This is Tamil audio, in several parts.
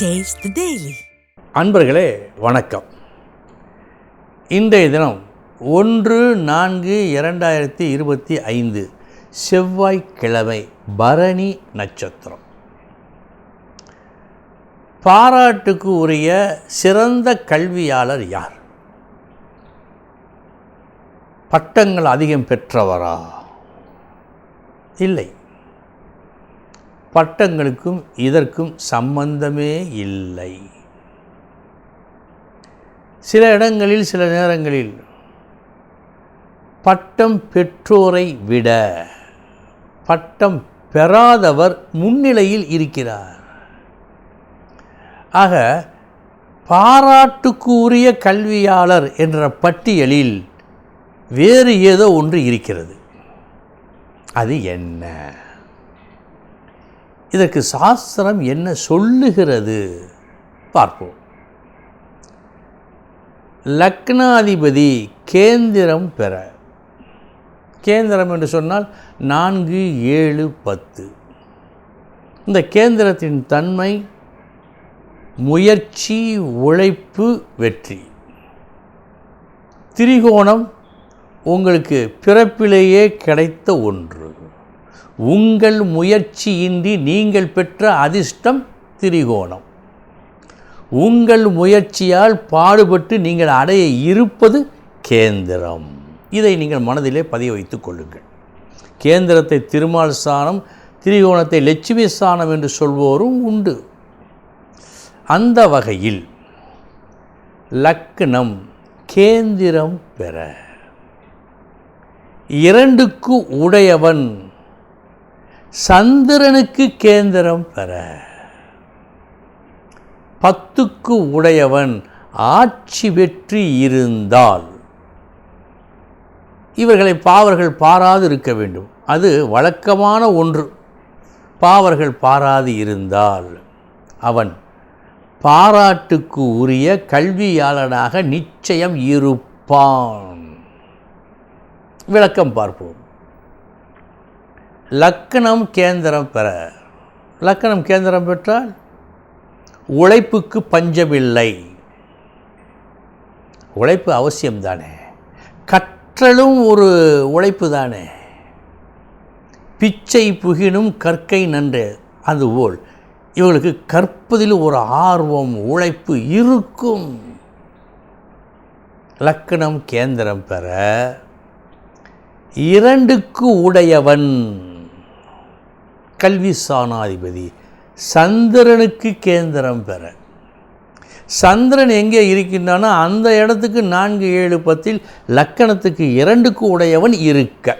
Taste அன்பர்களே வணக்கம். இன்றைய தினம் ஒன்று நான்கு இரண்டாயிரத்தி இருபத்தி ஐந்து செவ்வாய்க்கிழமை பரணி நட்சத்திரம். பாராட்டுக்கு உரிய சிறந்த கல்வியாளர் யார்? பட்டங்கள் அதிகம் பெற்றவரா? இல்லை. பட்டங்களுக்கும் இதற்கும் சம்பந்தமே இல்லை. சில இடங்களில் சில நேரங்களில் பட்டம் பெற்றோரை விட பட்டம் பெறாதவர் முன்னிலையில் இருக்கிறார். ஆக பாராட்டுக்கு உரிய கல்வியாளர் என்ற பட்டியலில் வேறு ஏதோ ஒன்று இருக்கிறது. அது என்ன? இதற்கு சாஸ்திரம் என்ன சொல்லுகிறது? பார்ப்போம். லக்னாதிபதி கேந்திரம் பெற. கேந்திரம் என்று சொன்னால் நான்கு ஏழு பத்து. இந்த கேந்திரத்தின் தன்மை முயற்சி உழைப்பு வெற்றி. திரிகோணம் உங்களுக்கு பிறப்பிலேயே கிடைத்த ஒன்று. உங்கள் முயற்சியின்றி நீங்கள் பெற்ற அதிர்ஷ்டம் திரிகோணம். உங்கள் முயற்சியால் பாடுபட்டு நீங்கள் அடைய இருப்பது கேந்திரம். இதை நீங்கள் மனதிலே பதிய வைத்துக் கொள்ளுங்கள். கேந்திரத்தை திருமால் ஸ்தானம் திரிகோணத்தை லட்சுமி ஸ்தானம் என்று சொல்வோரும் உண்டு. அந்த வகையில் லக்னம் கேந்திரம் பெற. இரண்டுக்கு உடையவன் சந்திரனுக்கு கேந்திரம் பெற. பத்துக்கு உடையவன் ஆட்சி வெற்றி இருந்தால் இவர்களை பாவர்கள் பாராது இருக்க வேண்டும். அது வழக்கமான ஒன்று. பாவர்கள் பாராது இருந்தால் அவன் பாராட்டுக்கு உரிய கல்வியாளனாக நிச்சயம் இருப்பான். விளக்கம் பார்ப்போம். லக்கணம் கேந்திரம் பெற. லக்கணம் கேந்திரம் பெற்றால் உழைப்புக்கு பஞ்சமில்லை. உழைப்பு அவசியம்தானே கற்றலும் ஒரு உழைப்பு தானே. பிச்சை புகினும் கற்கை நன்று. அதுபோல் இவர்களுக்கு கற்பதில் ஒரு ஆர்வம் உழைப்பு இருக்கும். லக்கணம் கேந்திரம் பெற. இரண்டுக்கு உடையவன். கல்வி சாணாதிபதி. சந்திரனுக்கு கேந்திரம் பெற. சந்திரன் எங்கே இருக்கின்றானோ அந்த இடத்துக்கு நான்கு ஏழு பத்தில் லக்கணத்துக்கு இரண்டுக்கு உடையவன் இருக்க.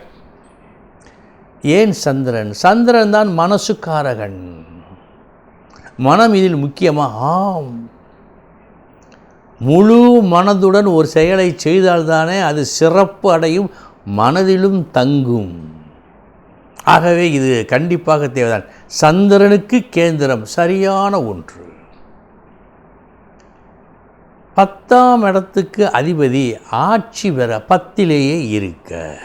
ஏன் சந்திரன்? சந்திரன் தான் மனசுக்காரகன். மனம் இதில் முக்கியமாக ஆம். முழு மனதுடன் ஒரு செயலை செய்தால்தானே அது சிறப்பு அடையும் மனதிலும் தங்கும். ஆகவே இது கண்டிப்பாக தேவைதான். சந்திரனுக்கு கேந்திரம் சரியான ஒன்று. பத்தாம் இடத்துக்கு அதிபதி ஆட்சி பெற பத்திலேயே இருக்க.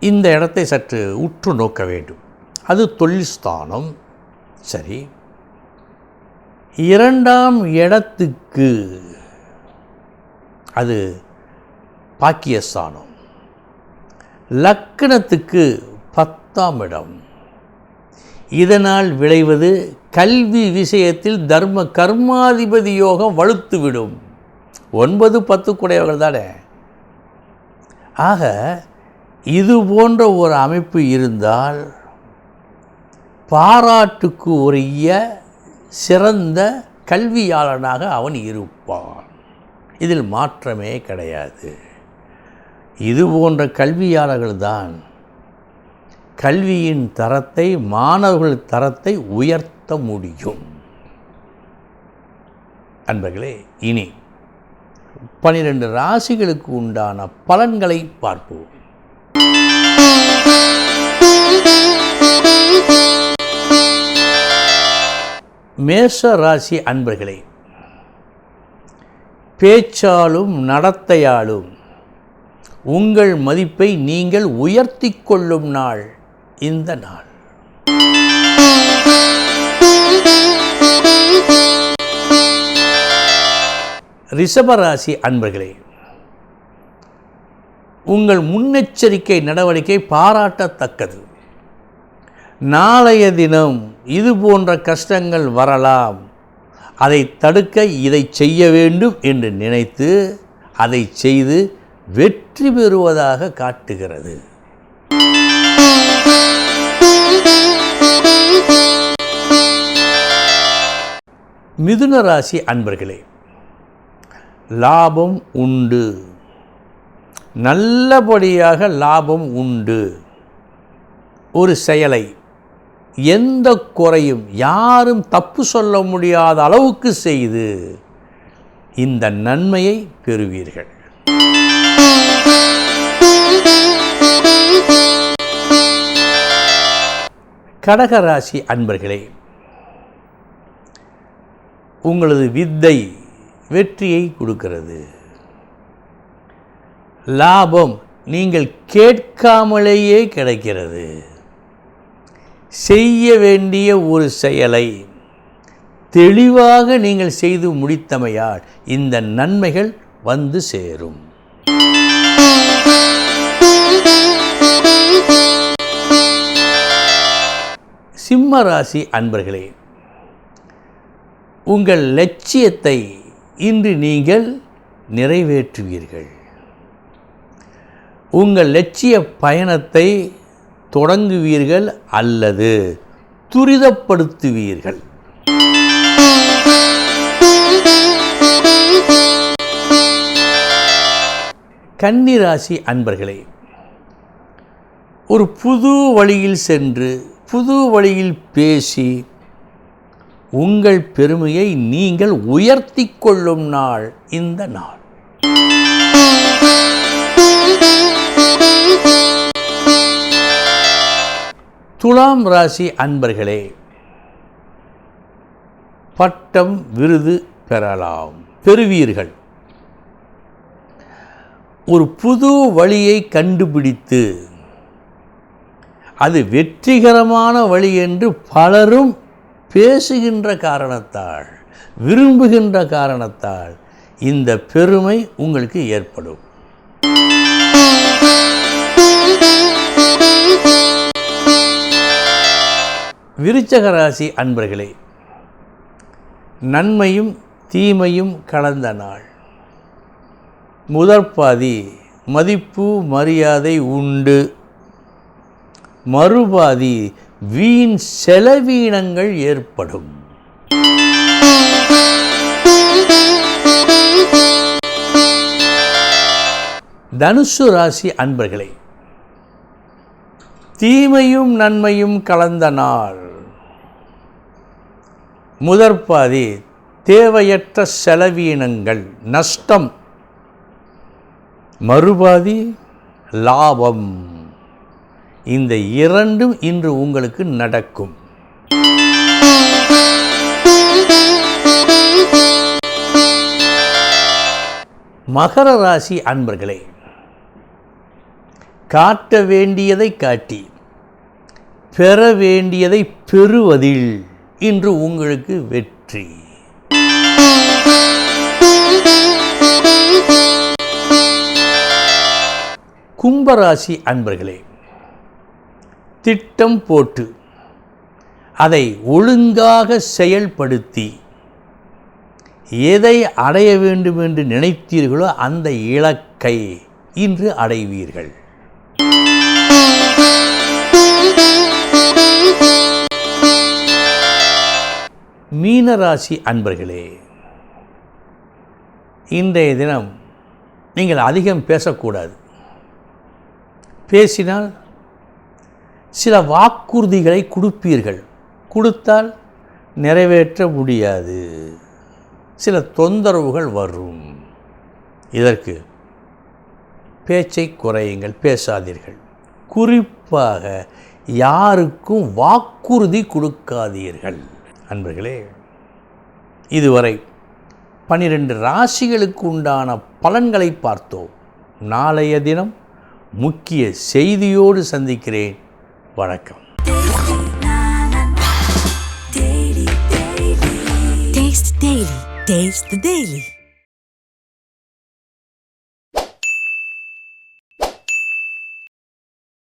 இந்த இடத்தை சற்று உற்று நோக்க வேண்டும். அது தொழில் ஸ்தானம். சரி. இரண்டாம் இடத்துக்கு அது பாக்கியஸ்தானம். லக்கணத்துக்கு பத்தாம் இடம். இதனால் விளைவது கல்வி விஷயத்தில் தர்ம கர்மாதிபதி யோகம் வலுத்துவிடும். ஒன்பது பத்து குடையவர்கள் தானே? ஆக இது போன்ற ஒரு அமைப்பு இருந்தால் பாராட்டுக்கு உரிய சிறந்த கல்வியாளனாக அவன் இருப்பான். இதில் மாற்றமே கிடையாது. இது போன்ற கல்வியாளர்கள் தான் கல்வியின் தரத்தை மாணவர்கள் தரத்தை உயர்த்த முடியும். அன்பர்களே இனி பனிரெண்டு ராசிகளுக்கு உண்டான பலன்களை பார்ப்போம். மேஷ ராசி அன்பர்களே பேச்சாலும் நடத்தையாலும் உங்கள் மதிப்பை நீங்கள் உயர்த்தி கொள்ளும் நாள் இந்த நாள். ரிஷபராசி அன்பர்களே உங்கள் முன்னெச்சரிக்கை நடவடிக்கை பாராட்டத்தக்கது. நாளைய தினம் இது போன்ற கஷ்டங்கள் வரலாம். அதை தடுக்க இதை செய்ய வேண்டும் என்று நினைத்து அதை செய்து வெற்றி பெறுவதாக காட்டுகிறது. மிதுன ராசி அன்பர்களே லாபம் உண்டு. நல்லபடியாக லாபம் உண்டு. ஒரு செயலை எந்த குறையும் யாரும் தப்பு சொல்ல முடியாத அளவுக்கு செய்து இந்த நன்மையை பெறுவீர்கள். கடகராசி அன்பர்களே உங்களது வித்தை வெற்றியை கொடுக்கிறது. லாபம் நீங்கள் கேட்காமலேயே கிடைக்கிறது. செய்ய வேண்டிய ஒரு செயலை தெளிவாக நீங்கள் செய்து முடித்தமையால் இந்த நன்மைகள் வந்து சேரும். சிம்ம ராசி அன்பர்களே உங்கள் லட்சியத்தை இன்று நீங்கள் நிறைவேற்றுவீர்கள். உங்கள் லட்சிய பயணத்தை தொடங்குவீர்கள் அல்லது துரிதப்படுத்துவீர்கள். கன்னிராசி அன்பர்களே ஒரு புது வழியில் சென்று புது வழியில் பேசி உங்கள் பெருமையை நீங்கள் உயர்த்தி கொள்ளும் நாள் இந்த நாள். துலாம் ராசி அன்பர்களே பட்டம் விருது பெறலாம். பெறுவீர்கள். ஒரு புது வழியை கண்டுபிடித்து அது வெற்றிகரமான வழி என்று பலரும் பேசுகின்ற காரணத்தால் விரும்புகின்ற காரணத்தால் இந்த பெருமை உங்களுக்கு ஏற்படும். விருச்சகராசி அன்பர்களே நன்மையும் தீமையும் கலந்த நாள். முதற்பாதி மதிப்பு மரியாதை உண்டு. மறுபாதி வீண் செலவீனங்கள் ஏற்படும். தனுசு ராசி அன்பர்களே தீமையும் நன்மையும் கலந்த நாள். முதற்பாதி தேவையற்ற செலவீனங்கள் நஷ்டம். மறுபாதி லாபம். இந்த இரண்டும் இன்று உங்களுக்கு நடக்கும். மகர ராசி அன்பர்களே காட்ட வேண்டியதை காட்டி பெற வேண்டியதை பெறுவதில் இன்று உங்களுக்கு வெற்றி. கும்பராசி அன்பர்களே திட்டம் போட்டு அதை ஒழுங்காக செயல்படுத்தி எதை அடைய வேண்டும் என்று நினைத்தீர்களோ அந்த இலக்கை இன்று அடைவீர்கள். மீனராசி அன்பர்களே இன்றைய தினம் நீங்கள் அதிகம் பேசக்கூடாது. பேசினால் சில வாக்குறுதிகளை கொடுப்பீர்கள். கொடுத்தால் நிறைவேற்ற முடியாது. சில தொந்தரவுகள் வரும். இதற்கு பேச்சை குறையுங்கள் பேசாதீர்கள். குறிப்பாக யாருக்கும் வாக்குறுதி கொடுக்காதீர்கள். அன்பர்களே இதுவரை பனிரெண்டு ராசிகளுக்கு உண்டான பலன்களை பார்த்தோம். நாளைய தினம் முக்கிய செய்தியோடு சந்திக்கிறேன். வணக்கம் Daily, Daily. Taste the Daily.